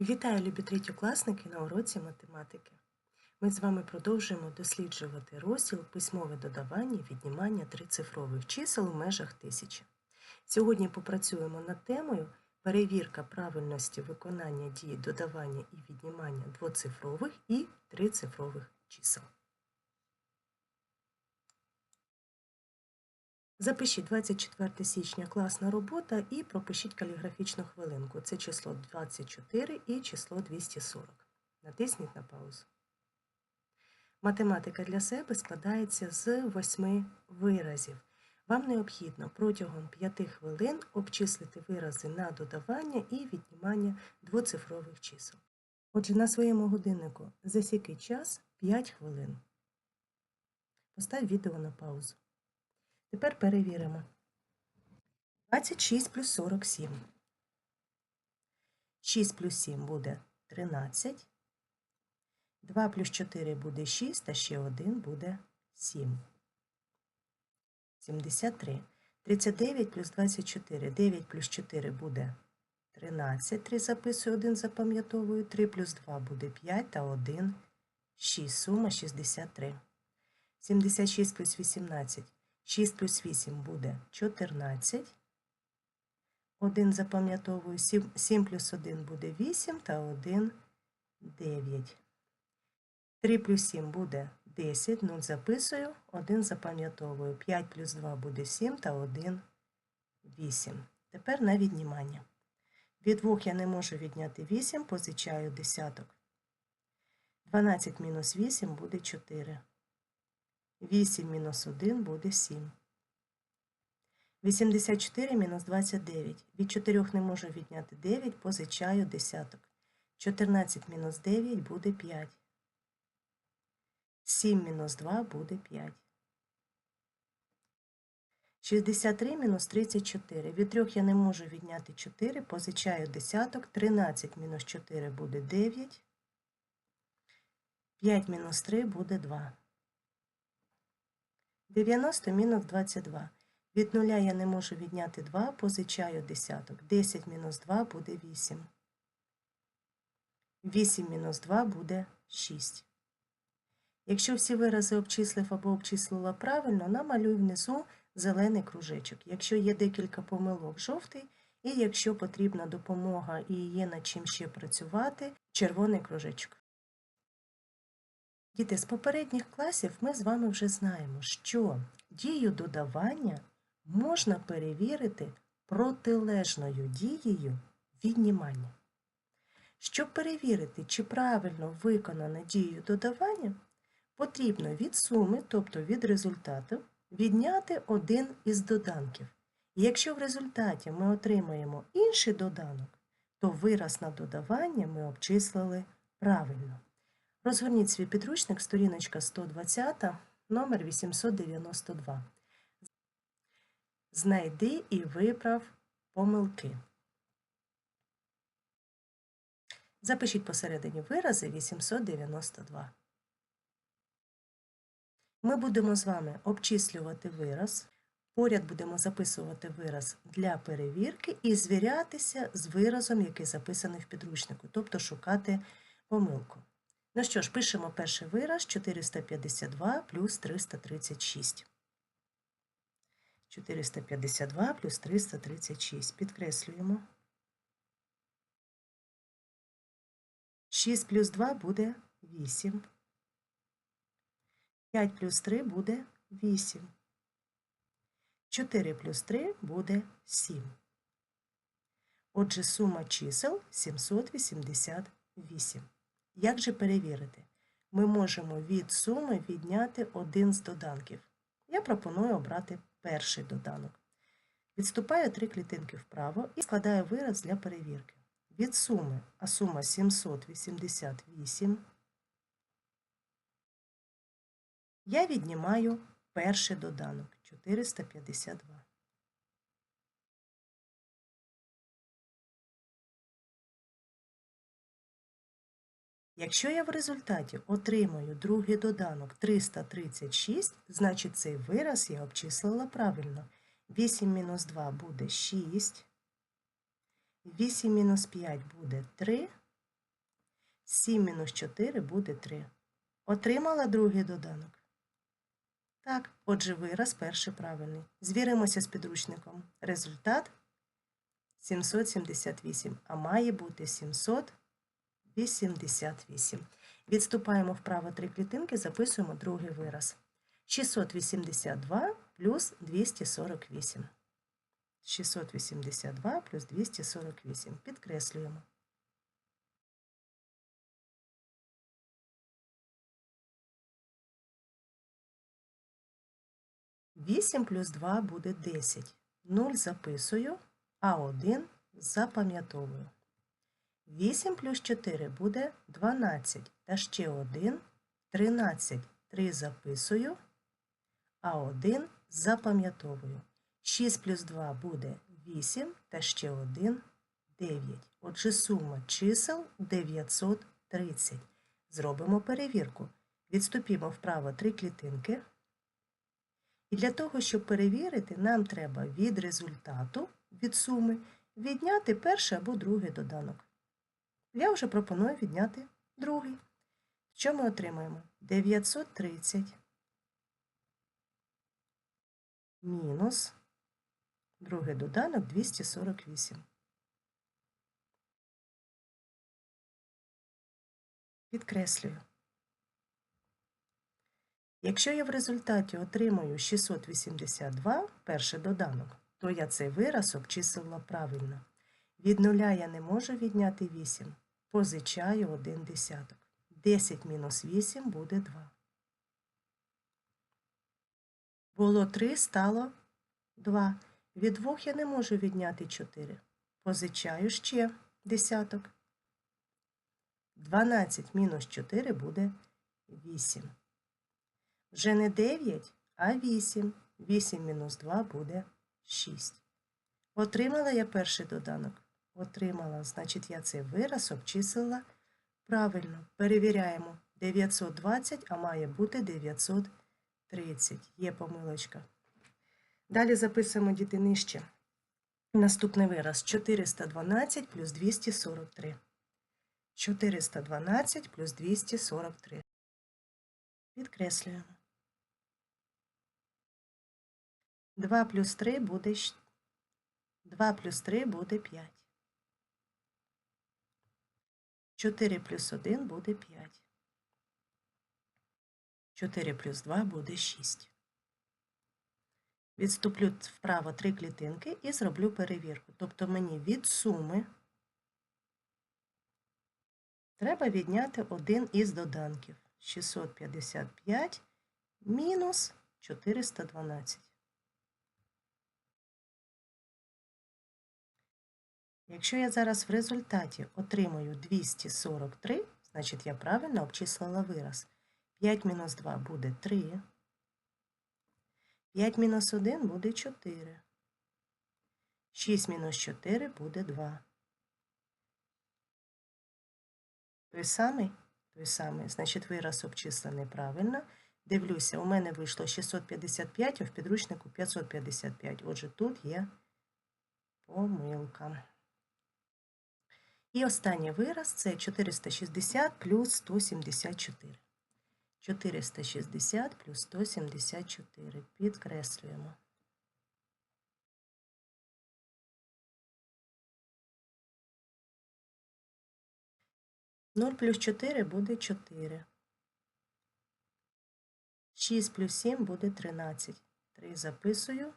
Вітаю, любі третьокласники на уроці математики. Ми з вами продовжуємо досліджувати розділ письмове додавання і віднімання трицифрових чисел у межах тисячі. Сьогодні попрацюємо над темою перевірка правильності виконання дії додавання і віднімання двоцифрових і трицифрових чисел. Запишіть 24 січня класна робота і пропишіть каліграфічну хвилинку. Це число 24 і число 240. Натисніть на паузу. Математика для себе складається з восьми виразів. Вам необхідно протягом 5 хвилин обчислити вирази на додавання і віднімання двоцифрових чисел. Отже, на своєму годиннику засіки час 5 хвилин. Постав відео на паузу. Тепер перевіримо. 26 плюс 47. 6 плюс 7 буде 13. 2 плюс 4 буде 6, а ще 1 буде 7. 73. 39 плюс 24. 9 плюс 4 буде 13. 3 записую, 1 запам'ятовую. 3 плюс 2 буде 5 та 1 6. Сума 63. 76 плюс 18. 6 плюс 8 буде 14. 1 запам'ятовую, 7 плюс 1 буде 8 та 1 9. 3 плюс 7 буде 10, 0 записую, 1 запам'ятовую. 5 плюс 2 буде 7 та 1 8. Тепер на віднімання. Від 2 я не можу відняти 8, позичаю десяток. 12 мінус 8 буде 4. 8 мінус 1 буде 7. 84 мінус 29. Від 4 не можу відняти 9, позичаю десяток. 14 мінус 9 буде 5. 7 мінус 2 буде 5. 63 мінус 34. Від 3 я не можу відняти 4, позичаю десяток. 13 мінус 4 буде 9. 5 мінус 3 буде 2. 90 мінус 22. Від нуля я не можу відняти 2, позичаю десяток. 10 мінус 2 буде 8. 8 мінус 2 буде 6. Якщо всі вирази обчислив або обчислила правильно, намалюй внизу зелений кружечок. Якщо є декілька помилок, жовтий, і якщо потрібна допомога і є над чим ще працювати, червоний кружечок. Діти, з попередніх класів ми з вами вже знаємо, що дію додавання можна перевірити протилежною дією віднімання. Щоб перевірити, чи правильно виконана дію додавання, потрібно від суми, тобто від результату, відняти один із доданків. І якщо в результаті ми отримаємо інший доданок, то вираз на додавання ми обчислили правильно. Розгорніть свій підручник, сторіночка 120, номер 892. Знайди і виправ помилки. Запишіть посередині вирази 892. Ми будемо з вами обчислювати вираз. Поряд будемо записувати вираз для перевірки і звірятися з виразом, який записаний в підручнику, тобто шукати помилку. Ну що ж, пишемо перший вираз 452 плюс 336. 452 плюс 336. Підкреслюємо. 6 плюс 2 буде 8. 5 плюс 3 буде 8. 4 плюс 3 буде 7. Отже, сума чисел 788. Як же перевірити? Ми можемо від суми відняти один з доданків. Я пропоную обрати перший доданок. Відступаю три клітинки вправо і складаю вираз для перевірки. Від суми, а сума 788. Я віднімаю перший доданок 452. Якщо я в результаті отримаю другий доданок 336, значить цей вираз я обчислила правильно. 8 мінус 2 буде 6, 8 мінус 5 буде 3, 7 мінус 4 буде 3. Отримала другий доданок? Так, отже, вираз перший правильний. Звіримося з підручником. Результат 778, а має бути 788. Відступаємо вправо три клітинки, записуємо другий вираз. 682 плюс 248. 682 плюс 248. Підкреслюємо. Вісім плюс 2 буде 10. 0 записую, а 1 запам'ятовую. 8 плюс 4 буде 12. Та ще 1 13. 3 записую, а 1 запам'ятовую. 6 плюс 2 буде 8 та ще 1 9. Отже, сума чисел 930. Зробимо перевірку. Відступімо вправо три клітинки. І для того, щоб перевірити, нам треба від результату, від суми, відняти перший або другий доданок. Я вже пропоную відняти другий. Що ми отримаємо? 930 мінус другий доданок 248. Підкреслюю. Якщо я в результаті отримаю 682 перший доданок, то я цей вираз обчислила правильно. Від нуля я не можу відняти 8. Позичаю 1 десяток. 10 мінус 8 буде 2. Було 3, стало 2. Від 2 я не можу відняти 4. Позичаю ще десяток. 12 мінус 4 буде 8. Вже не 9, а 8. 8 мінус 2 буде 6. Отримала я перший доданок? Отримала. Значить, я цей вираз обчислила правильно. Перевіряємо. 920, а має бути 930. Є помилочка. Далі записуємо діти нижче. Наступний вираз 412 плюс 243. 412 плюс 243. Підкреслюємо. 2 плюс 3 буде 2 плюс 3 буде 5. 4 плюс 1 буде 5. 4 плюс 2 буде 6. Відступлю вправо три клітинки і зроблю перевірку. Тобто мені від суми треба відняти один із доданків. 655 мінус 412. Якщо я зараз в результаті отримую 243, значить я правильно обчислила вираз. 5 мінус 2 буде 3. 5 мінус 1 буде 4. 6 мінус 4 буде 2. Той самий? Той самий. Значить, вираз обчислений правильно. Дивлюся, у мене вийшло 655, а в підручнику 555. Отже, тут є помилка. І останній вираз це 460 плюс 174. 460 плюс 174. Підкреслюємо. Нуль плюс 4 буде 4. 6 плюс 7 буде 13. 3 записую,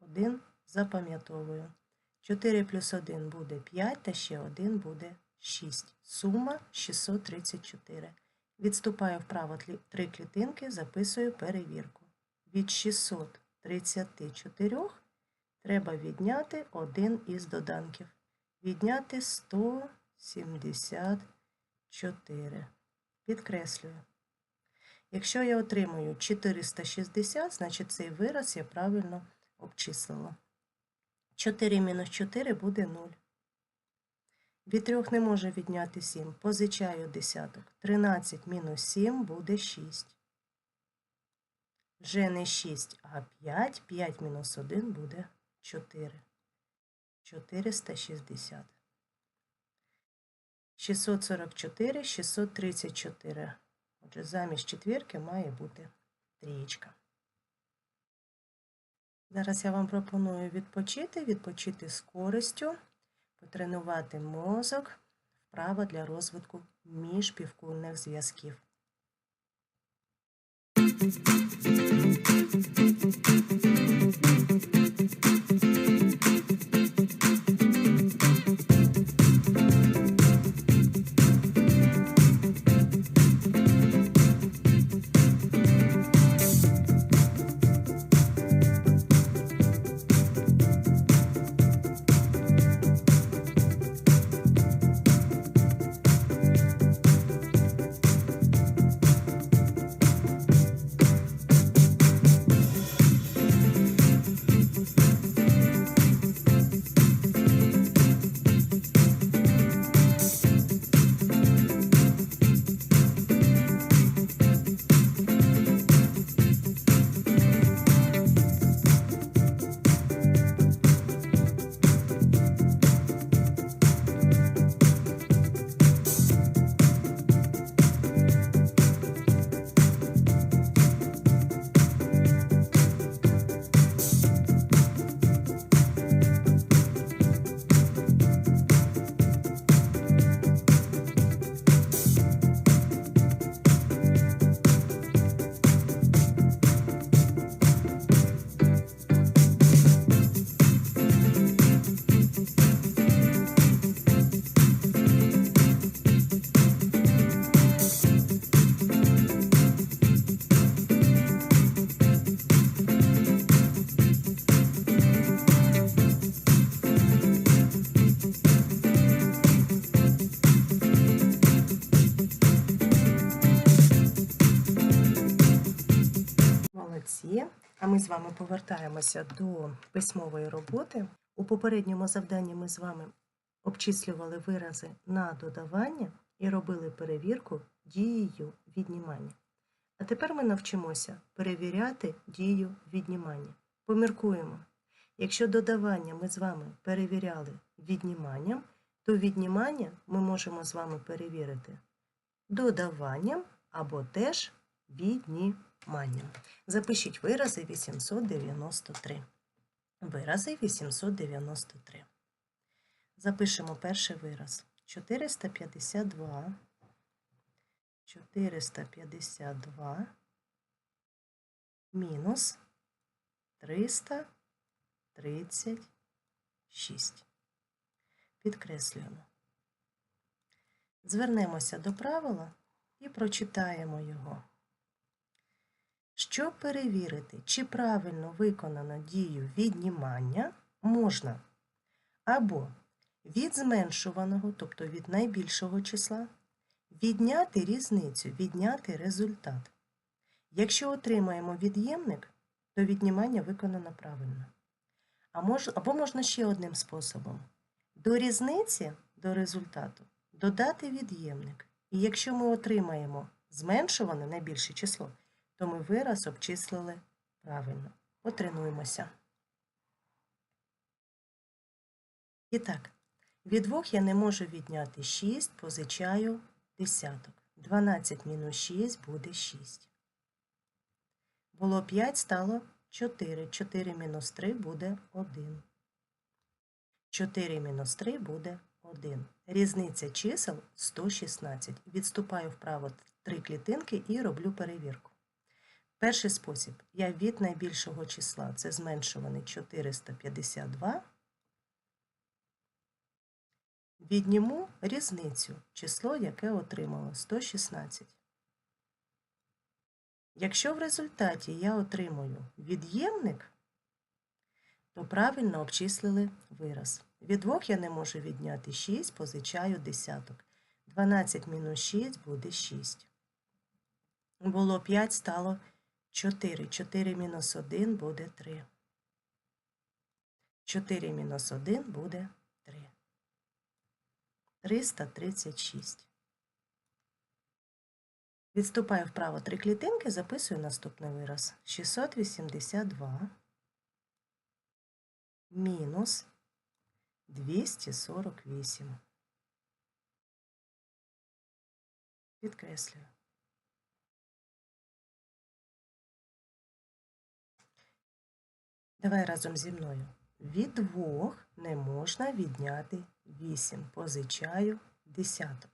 1 запам'ятовую. 4 плюс 1 буде 5, та ще 1 буде 6. Сума 634. Відступаю вправо три клітинки, записую перевірку. Від 634 треба відняти один із доданків. Відняти 174. Підкреслюю. Якщо я отримую 460, значить цей вираз я правильно обчислила. 4 мінус 4 буде 0. Від 3 не може відняти 7. Позичаю десяток. 13 мінус 7 буде 6. Вже не 6, а 5. 5 мінус 1 буде 4. 460. 644, 634. Отже, замість четвірки має бути трієчка. Зараз я вам пропоную відпочити, відпочити з користю, потренувати мозок, вправа для розвитку міжпівкульних зв'язків. Молодці. А ми з вами повертаємося до письмової роботи. У попередньому завданні ми з вами обчислювали вирази на додавання і робили перевірку дією віднімання. А тепер ми навчимося перевіряти дію віднімання. Поміркуємо. Якщо додавання ми з вами перевіряли відніманням, то віднімання ми можемо з вами перевірити додаванням або теж відніманням. Запишіть вирази 893. Вирази 893. Запишемо перший вираз. 452. 452 мінус 336. Підкреслюємо. Звернемося до правила і прочитаємо його. Щоб перевірити, чи правильно виконано дію віднімання, можна або від зменшуваного, тобто від найбільшого числа, відняти різницю, відняти результат. Якщо отримаємо від'ємник, то віднімання виконано правильно. А мож, або можна ще одним способом. До різниці, до результату, додати від'ємник. І якщо ми отримаємо зменшуване найбільше число, то ми вираз обчислили правильно. Потренуємося. І так, від двох я не можу відняти 6, позичаю десяток. 12 мінус 6 буде 6. Було 5, стало 4. 4 мінус 3 буде 1. 4 мінус 3 буде 1. Різниця чисел 116. Відступаю вправо 3 клітинки і роблю перевірку. Перший спосіб. Я від найбільшого числа, це зменшуваний 452, відніму різницю, число, яке отримало 116. Якщо в результаті я отримую від'ємник, то правильно обчислили вираз. Від двох я не можу відняти 6, позичаю десяток. 12 мінус 6 буде 6. Було 5, стало 4. 4 мінус 1 буде 3. 4 мінус 1 буде 3. 336. Відступаю вправо три клітинки, записую наступний вираз. 682 мінус 248. Підкреслюю. Давай разом зі мною. Від двох не можна відняти 8. Позичаю десяток.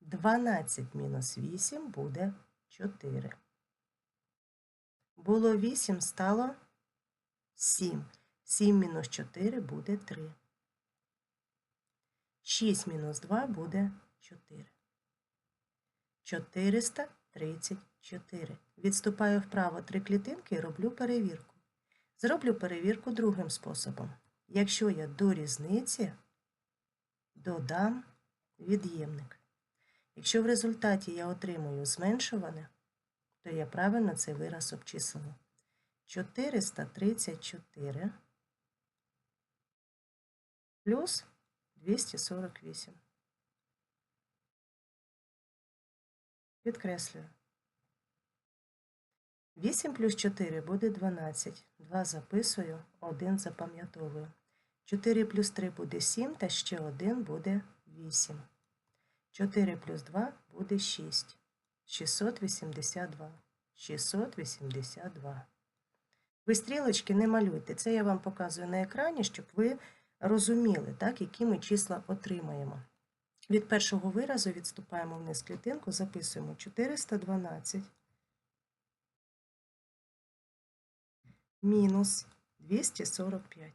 12 мінус 8 буде 4. Було 8, стало 7. 7 мінус 4 буде 3. 6 мінус 2 буде 4. 434. Відступаю вправо три клітинки і роблю перевірку. Зроблю перевірку другим способом. Якщо я до різниці додам від'ємник. Якщо в результаті я отримую зменшуване, то я правильно цей вираз обчислила. 434 плюс 248. Підкреслюю. 8 плюс 4 буде 12. 2 записую, 1 запам'ятовую. 4 плюс 3 буде 7, та ще 1 буде 8. 4 плюс 2 буде 6. 682. 682. Ви стрілочки не малюйте. Це я вам показую на екрані, щоб ви розуміли, так, які ми числа отримаємо. Від першого виразу відступаємо вниз клітинку, записуємо 412 мінус 245.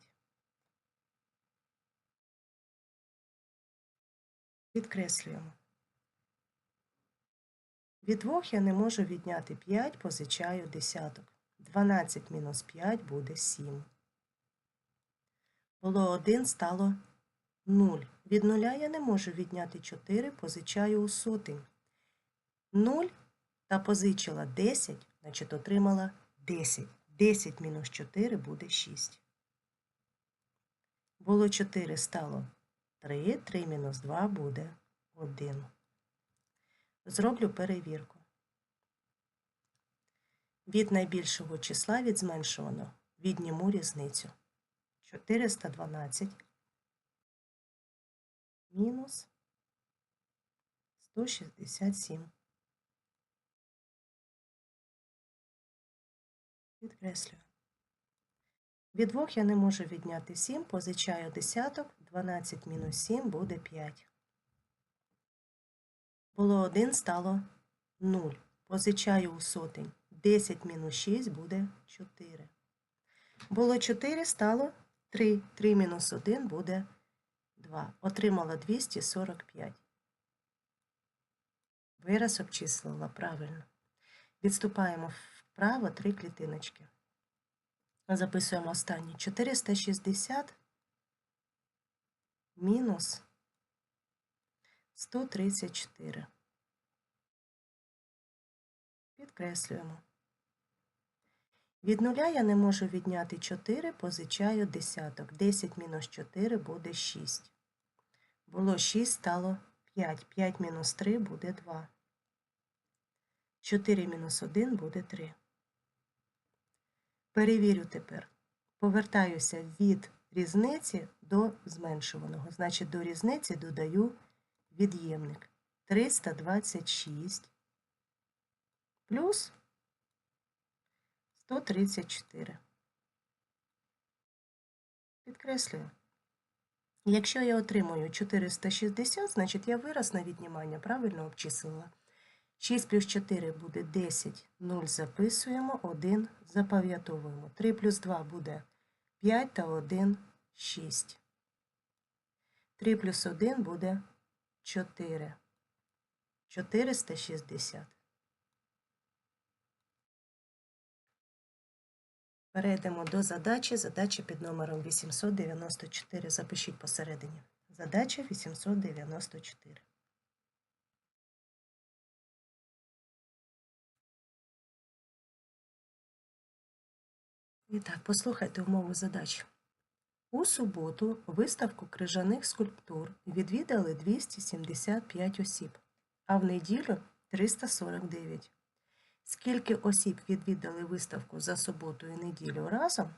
Підкреслюємо. Від двох я не можу відняти 5, позичаю десяток. 12 мінус 5 буде 7. Було 1, стало 0. Від нуля я не можу відняти 4, позичаю у сотень. 0 та позичила 10, значить отримала 10. 10 мінус 4 буде 6. Було 4, стало 3, 3 мінус 2 буде 1. Зроблю перевірку. Від найбільшого числа від зменшуваного відніму різницю. 412 мінус 167. Підкреслюю. Від двох я не можу відняти 7, позичаю десяток, 12 мінус 7 буде 5. Було 1, стало 0. Позичаю у сотень. 10 мінус 6 буде 4. Було 4, стало 3. 3 мінус 1 буде 2. Отримала 245. Вираз обчислила правильно. Відступаємо вправо 3 клітиночки. Записуємо останні. 460 мінус 134. Підкреслюємо. Від нуля я не можу відняти 4, позичаю десяток. 10 мінус 4 буде 6. Було 6, стало 5. 5 мінус 3 буде 2. 4 мінус 1 буде 3. Перевірю тепер. Повертаюся від різниці до зменшуваного. Значить, до різниці додаю від'ємник 326 плюс 134. Підкреслюю. Якщо я отримую 460, значить я вираз на віднімання правильно обчислила. 6 плюс 4 буде 10, 0 записуємо, 1 запам'ятовуємо. 3 плюс 2 буде 5 та 1 6. 3 плюс 1 буде 4. 460. Перейдемо до задачі. Задача під номером 894. Запишіть посередині. Задача 894. І так, послухайте умову задачі. У суботу виставку крижаних скульптур відвідали 275 осіб, а в неділю 349. Скільки осіб відвідали виставку за суботу і неділю разом,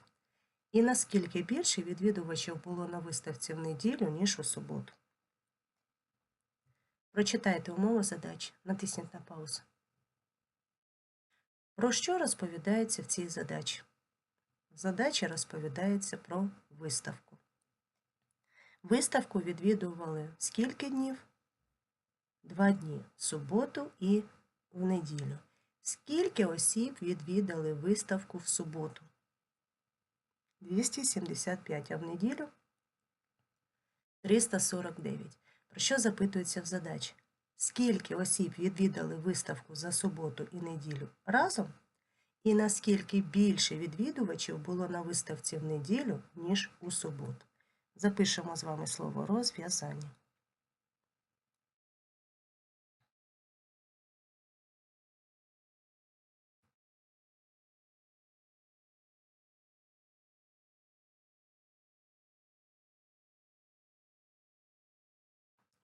і наскільки більше відвідувачів було на виставці в неділю, ніж у суботу? Прочитайте умову задачі, натисніть на паузу. Про що розповідається в цій задачі? Задача розповідається про виставку. Виставку відвідували скільки днів? Два дні в суботу і в неділю. Скільки осіб відвідали виставку в суботу? 275, а в неділю 349. Про що запитується в задачі? Скільки осіб відвідали виставку за суботу і неділю разом? І наскільки більше відвідувачів було на виставці в неділю, ніж у суботу? Запишемо з вами слово розв'язання.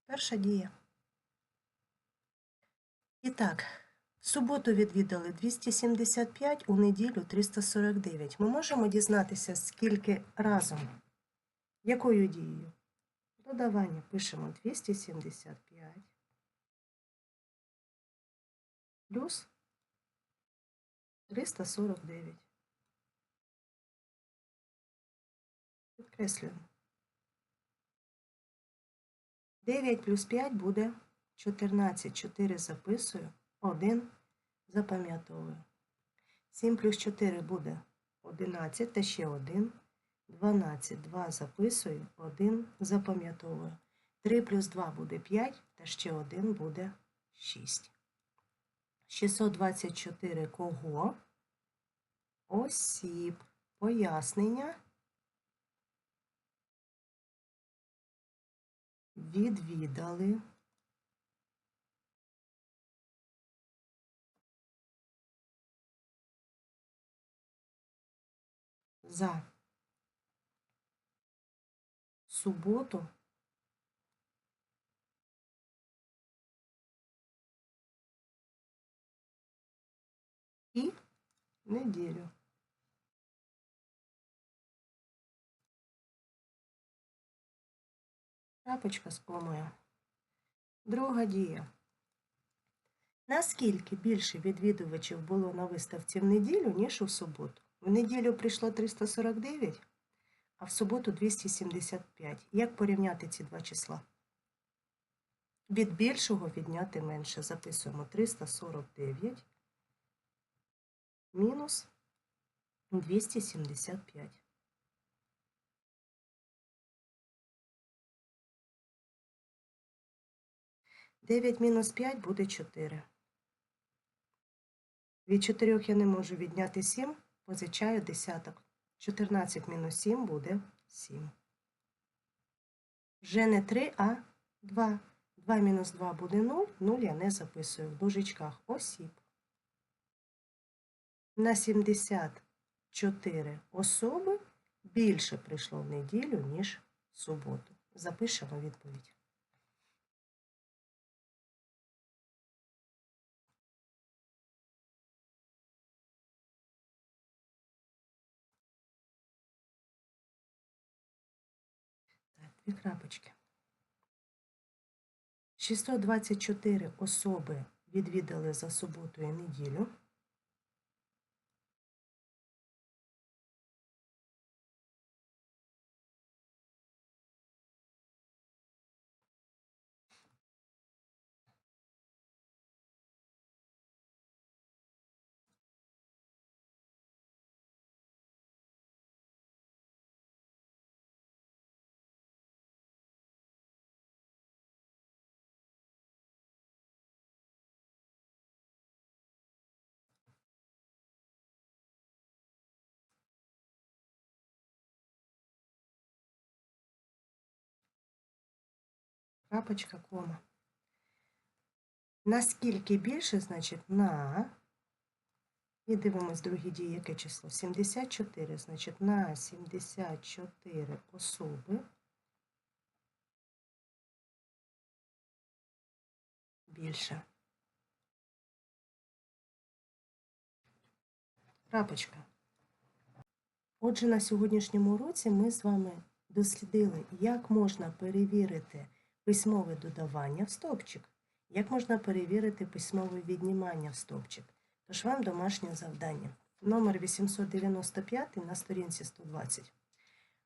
Перша дія. І так, суботу відвідали 275, у неділю 349. Ми можемо дізнатися, скільки разом. Якою дією? Додавання пишемо 275 плюс 349. Підкреслюємо. 9 плюс 5 буде 14. 4 записую, 1 запам'ятовую. 7 плюс 4 буде 11 та ще 1. 12, 2 записую, 1 запам'ятовую. 3 плюс 2 буде 5, та ще 1 буде 6. 624 кого? Осіб. Пояснення. Відвідали. За суботу і неділю. Крапочка з комою. Друга дія. Наскільки більше відвідувачів було на виставці в неділю, ніж у суботу? В неділю прийшло 349, а в суботу 275. Як порівняти ці два числа? Від більшого відняти менше. Записуємо 349 мінус 275. Дев'ять мінус 5 буде 4. Від 4 я не можу відняти 7, позичаю десяток. 14 мінус 7 буде 7. Вже не 3, а 2. 2 мінус 2 буде 0, 0 я не записую в дужечках осіб. На 74 особи більше прийшло в неділю, ніж в суботу. Запишемо відповідь. Дві крапочки. 624 особи відвідали за суботу і неділю. Крапочка, кома. Наскільки більше, значить на. І дивимось другі дії, яке число? 74, значить, на 74 особи. Більше. Крапочка. Отже, на сьогоднішньому уроці ми з вами дослідили, як можна перевірити письмове додавання в стовпчик Як можна перевірити письмове віднімання в стовпчик? Тож вам домашнє завдання. Номер 895 на сторінці 120.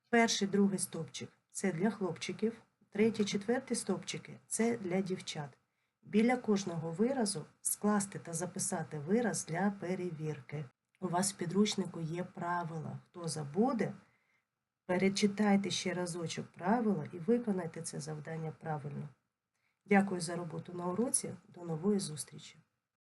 Перший, другий стовпчик це для хлопчиків, третій, четвертий стовпчики це для дівчат. Біля кожного виразу скласти та записати вираз для перевірки. У вас в підручнику є правила. Хто забуде, перечитайте ще разочок правила і виконайте це завдання правильно. Дякую за роботу на уроці. До нової зустрічі!